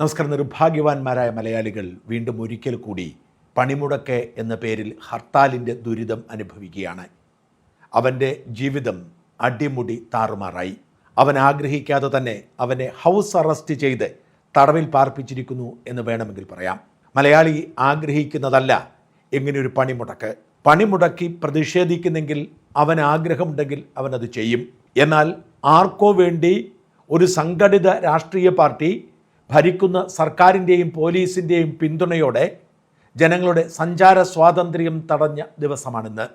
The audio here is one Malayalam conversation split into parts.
നമസ്കാരം. നിർഭാഗ്യവാന്മാരായ മലയാളികൾ വീണ്ടും ഒരിക്കൽ കൂടി പണിമുടക്ക് എന്ന പേരിൽ ഹർത്താലിന്റെ ദുരിതം അനുഭവിക്കുകയാണ്. അവന്റെ ജീവിതം അടിമുടി താറുമാറായി. അവൻ ആഗ്രഹിക്കാതെ തന്നെ അവനെ ഹൗസ് അറസ്റ്റ് ചെയ്ത് തടവിൽ പാർപ്പിച്ചിരിക്കുന്നു എന്ന് വേണമെങ്കിൽ പറയാം. മലയാളി ആഗ്രഹിക്കുന്നതല്ല എങ്ങനെയൊരു പണിമുടക്ക്. പണിമുടക്കി പ്രതിഷേധിക്കുന്നെങ്കിൽ അവൻ ആഗ്രഹമുണ്ടെങ്കിൽ അവനത് ചെയ്യും. എന്നാൽ ആർക്കോ വേണ്ടി ഒരു സംഘടിത രാഷ്ട്രീയ പാർട്ടി ഭരിക്കുന്ന സർക്കാരിന്റെയും പോലീസിന്റെയും പിന്തുണയോടെ ജനങ്ങളുടെ സഞ്ചാര സ്വാതന്ത്ര്യം തടഞ്ഞ ദിവസമാണിന്ന്.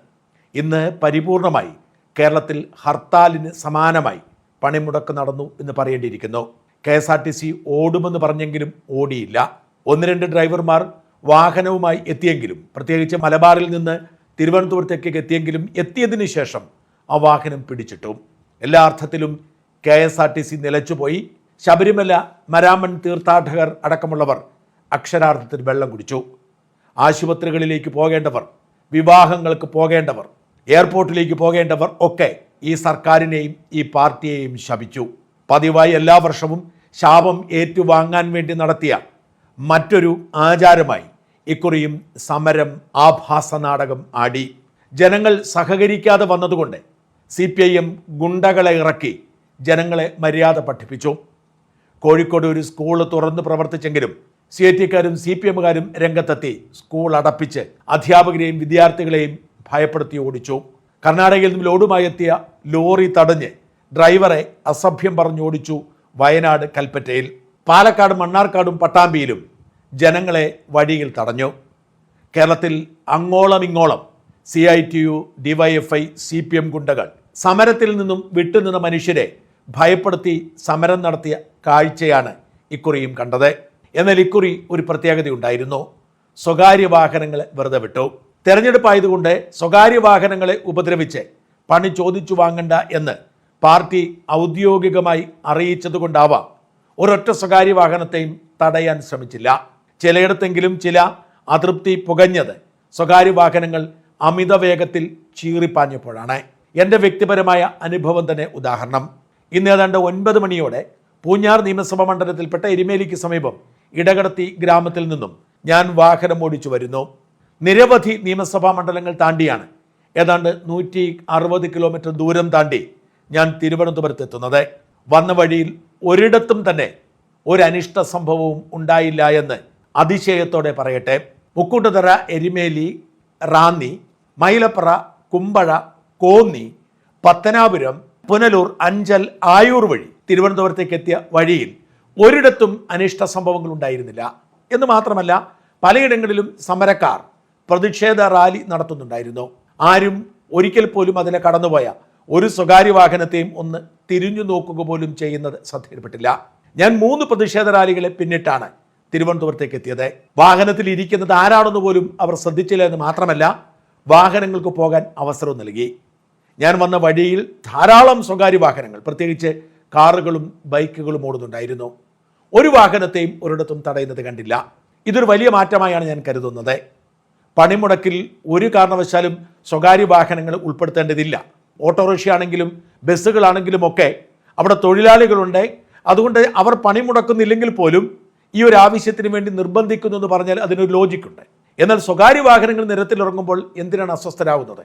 ഇന്ന് പരിപൂർണമായി കേരളത്തിൽ ഹർത്താലിന് സമാനമായി പണിമുടക്ക് നടന്നു എന്ന് പറയേണ്ടിയിരിക്കുന്നു. K S R T C ഓടുമെന്ന് പറഞ്ഞെങ്കിലും ഓടിയില്ല. ഒന്ന് രണ്ട് ഡ്രൈവർമാർ വാഹനവുമായി എത്തിയെങ്കിലും പ്രത്യേകിച്ച് മലബാറിൽ നിന്ന് തിരുവനന്തപുരത്തേക്ക് എത്തിയെങ്കിലും എത്തിയതിനു ശേഷം ആ വാഹനം പിടിച്ചിട്ടു. എല്ലാ അർത്ഥത്തിലും K S R T C നിലച്ചുപോയി. Sabarimala മരാമൻ തീർത്ഥാടകർ അടക്കമുള്ളവർ അക്ഷരാർത്ഥത്തിൽ വെള്ളം കുടിച്ചു. ആശുപത്രികളിലേക്ക് പോകേണ്ടവർ വിവാഹങ്ങൾക്ക് പോകേണ്ടവർ എയർപോർട്ടിലേക്ക് പോകേണ്ടവർ ഒക്കെ ഈ സർക്കാരിനെയും ഈ പാർട്ടിയെയും ശപിച്ചു. പതിവായി എല്ലാ വർഷവും ശാപം ഏറ്റുവാങ്ങാൻ വേണ്ടി നടത്തിയ മറ്റൊരു ആചാരമായി ഇക്കുറിയും സമരം ആഭാസ നാടകം ആടി. ജനങ്ങൾ സഹകരിക്കാതെ വന്നതുകൊണ്ട് സി പി ഐ എം ഗുണ്ടകളെ ഇറക്കി ജനങ്ങളെ മര്യാദ പഠിപ്പിച്ചു. കോഴിക്കോട് ഒരു സ്കൂൾ തുറന്ന് പ്രവർത്തിച്ചെങ്കിലും സി ഐ ടിക്കാരും സി പി എമ്മുകാരും രംഗത്തെത്തി. സ്കൂൾ അടപ്പിച്ച് അധ്യാപകരെയും വിദ്യാർത്ഥികളെയും ഭയപ്പെടുത്തി ഓടിച്ചു. കർണാടകയിൽ നിന്നും ലോഡുമായി എത്തിയ ലോറി തടഞ്ഞ് ഡ്രൈവറെ അസഭ്യം പറഞ്ഞു ഓടിച്ചു വയനാട് കൽപ്പറ്റയിൽ. പാലക്കാട് മണ്ണാർക്കാടും പട്ടാമ്പിയിലും ജനങ്ങളെ വഴിയിൽ തടഞ്ഞു. കേരളത്തിൽ അങ്ങോളം ഇങ്ങോളം C I T U DYFI C P M ഗുണ്ടകൾ സമരത്തിൽ നിന്നും വിട്ടുനിന്ന മനുഷ്യരെ ഭയപ്പെടുത്തി സമരം നടത്തിയ കാഴ്ചയാണ് ഇക്കുറിയും കണ്ടത്. എന്നാൽ ഇക്കുറി ഒരു പ്രത്യേകതയുണ്ടായിരുന്നു സ്വകാര്യ വാഹനങ്ങളെ വെറുതെ വിട്ടു. തെരഞ്ഞെടുപ്പായതുകൊണ്ട് സ്വകാര്യ വാഹനങ്ങളെ ഉപദ്രവിച്ച് പണി ചോദിച്ചു വാങ്ങണ്ട എന്ന് പാർട്ടി ഔദ്യോഗികമായി അറിയിച്ചതുകൊണ്ടാവാം ഒരൊറ്റ സ്വകാര്യ വാഹനത്തെയും തടയാൻ ശ്രമിച്ചില്ല. ചിലയിടത്തെങ്കിലും ചില അതൃപ്തി പുകഞ്ഞത് സ്വകാര്യ വാഹനങ്ങൾ അമിത വേഗത്തിൽ ചീറിപ്പാഞ്ഞപ്പോഴാണ്. എന്റെ വ്യക്തിപരമായ അനുഭവം തന്നെ ഉദാഹരണം. ഇന്ന് ഏതാണ്ട് ഒൻപത് മണിയോടെ പൂഞ്ഞാർ നിയമസഭാ മണ്ഡലത്തിൽപ്പെട്ട എരുമേലിക്ക് സമീപം ഇടകടത്തി ഗ്രാമത്തിൽ നിന്നും ഞാൻ വാഹനം ഓടിച്ചു വരുന്നു. നിരവധി നിയമസഭാ മണ്ഡലങ്ങൾ താണ്ടിയാണ്. ഏതാണ്ട് നൂറ്റി അറുപത് കിലോമീറ്റർ ദൂരം താണ്ടി ഞാൻ തിരുവനന്തപുരത്ത് എത്തുന്നത് വന്ന വഴിയിൽ ഒരിടത്തും തന്നെ ഒരു അനിഷ്ട സംഭവവും ഉണ്ടായില്ല എന്ന് അതിശയത്തോടെ പറയട്ടെ. മുക്കൂട്ടുതറ എരിമേലി റാന്നി മൈലപ്പറ കുമ്പഴ കോന്നി പത്തനാപുരം പുനലൂർ അഞ്ചൽ ആയൂർ വഴി തിരുവനന്തപുരത്തേക്ക് എത്തിയ വഴിയിൽ ഒരിടത്തും അനിഷ്ട സംഭവങ്ങൾ ഉണ്ടായിരുന്നില്ല. എന്ന് മാത്രമല്ല പലയിടങ്ങളിലും സമരക്കാർ പ്രതിഷേധ റാലി നടത്തുന്നുണ്ടായിരുന്നു. ആരും ഒരിക്കൽ പോലും അതിനെ കടന്നുപോയ ഒരു സ്വകാര്യ വാഹനത്തെയും ഒന്ന് തിരിഞ്ഞു നോക്കുക പോലും ചെയ്യുന്നത് ശ്രദ്ധയിൽപ്പെട്ടില്ല. ഞാൻ മൂന്ന് പ്രതിഷേധ റാലികളെ പിന്നിട്ടാണ് തിരുവനന്തപുരത്തേക്ക് എത്തിയത് വാഹനത്തിൽ ഇരിക്കുന്നത് ആരാണെന്ന് പോലും അവർ ശ്രദ്ധിച്ചില്ല എന്ന് മാത്രമല്ല വാഹനങ്ങൾക്ക് പോകാൻ അവസരവും നൽകി. ഞാൻ വന്ന വഴിയിൽ ധാരാളം സ്വകാര്യ വാഹനങ്ങൾ പ്രത്യേകിച്ച് കാറുകളും ബൈക്കുകളും ഓടുന്നുണ്ടായിരുന്നു. ഒരു വാഹനത്തെയും ഒരിടത്തും തടയുന്നത് കണ്ടില്ല. ഇതൊരു വലിയ മാറ്റമായാണ് ഞാൻ കരുതുന്നത്. പണിമുടക്കിൽ ഒരു കാരണവശാലും സ്വകാര്യ വാഹനങ്ങൾ ഉൾപ്പെടുത്തേണ്ടതില്ല. ഓട്ടോറിക്ഷ ആണെങ്കിലും ബസ്സുകളാണെങ്കിലും ഒക്കെ അവിടെ തൊഴിലാളികളുണ്ട്. അതുകൊണ്ട് അവർ പണിമുടക്കുന്നില്ലെങ്കിൽ പോലും ഈ ഒരു ആവശ്യത്തിന് വേണ്ടി നിർബന്ധിക്കുന്നു എന്ന് പറഞ്ഞാൽ അതിനൊരു ലോജിക്കുണ്ട് എന്നാൽ സ്വകാര്യ വാഹനങ്ങൾ നിരത്തിലിറങ്ങുമ്പോൾ എന്തിനാണ് അസ്വസ്ഥരാകുന്നത്?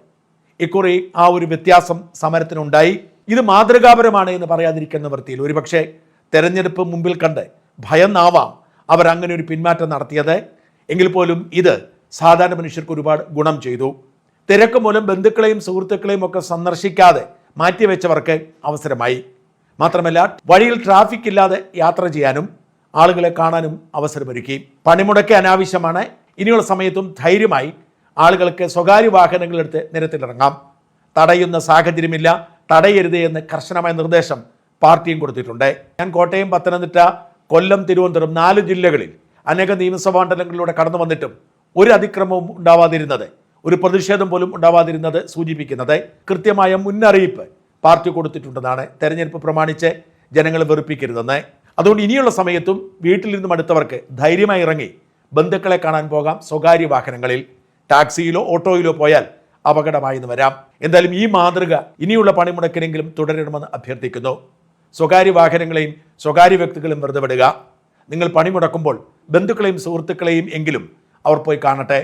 ഇക്കുറി ആ ഒരു വ്യത്യാസം സമരത്തിനുണ്ടായി. ഇത് മാതൃകാപരമാണ് എന്ന് പറയാതിരിക്കുന്ന വൃത്തിയിൽ. ഒരുപക്ഷെ തെരഞ്ഞെടുപ്പ് മുമ്പിൽ കണ്ട് ഭയന്നാവാം അവർ അങ്ങനെ ഒരു പിന്മാറ്റം നടത്തിയത്. എങ്കിൽ പോലും ഇത് സാധാരണ മനുഷ്യർക്ക് ഒരുപാട് ഗുണം ചെയ്തു. തിരക്ക് മൂലം ബന്ധുക്കളെയും സുഹൃത്തുക്കളെയും ഒക്കെ സന്ദർശിക്കാതെ മാറ്റിവെച്ചവർക്ക് അവസരമായി. മാത്രമല്ല വഴിയിൽ ട്രാഫിക് ഇല്ലാതെ യാത്ര ചെയ്യാനും ആളുകളെ കാണാനും അവസരമൊരുക്കി. പണിമുടക്ക് അനാവശ്യമാണ്. ഇനിയുള്ള സമയത്തും ധൈര്യമായി ആളുകൾക്ക് സ്വകാര്യ വാഹനങ്ങളെടുത്ത് നിരത്തിലിറങ്ങാം. തടയുന്ന സാഹചര്യമില്ല. തടയരുത് എന്ന് കർശനമായ നിർദ്ദേശം പാർട്ടിയും കൊടുത്തിട്ടുണ്ട്. ഞാൻ കോട്ടയം പത്തനംതിട്ട കൊല്ലം തിരുവനന്തപുരം നാല് ജില്ലകളിൽ അനേക നിയമസഭാ മണ്ഡലങ്ങളിലൂടെ കടന്നു വന്നിട്ടും ഒരു അതിക്രമവും ഉണ്ടാവാതിരുന്നത് ഒരു പ്രതിഷേധം പോലും ഉണ്ടാവാതിരുന്നത് സൂചിപ്പിക്കുന്നത് കൃത്യമായ മുന്നറിയിപ്പ് പാർട്ടി കൊടുത്തിട്ടുണ്ടെന്നാണ് തെരഞ്ഞെടുപ്പ് പ്രമാണിച്ച് ജനങ്ങളെ വെറുപ്പിക്കരുതെന്ന്. അതുകൊണ്ട് ഇനിയുള്ള സമയത്തും വീട്ടിലിരുന്നും അടുത്തവർക്ക് ധൈര്യമായി ഇറങ്ങി ബന്ധുക്കളെ കാണാൻ പോകാം സ്വകാര്യ വാഹനങ്ങളിൽ. ടാക്സിയിലോ ഓട്ടോയിലോ പോയാൽ അപകടമായെന്ന് വരാം. എന്തായാലും ഈ മാതൃക ഇനിയുള്ള പണിമുടക്കിനെങ്കിലും തുടരണമെന്ന് അഭ്യർത്ഥിക്കുന്നു. സ്വകാര്യ വാഹനങ്ങളെയും സ്വകാര്യ വ്യക്തികളും വെറുതെ വിടുക. നിങ്ങൾ പണിമുടക്കുമ്പോൾ ബന്ധുക്കളെയും സുഹൃത്തുക്കളെയും എങ്കിലും അവർ പോയി കാണട്ടെ.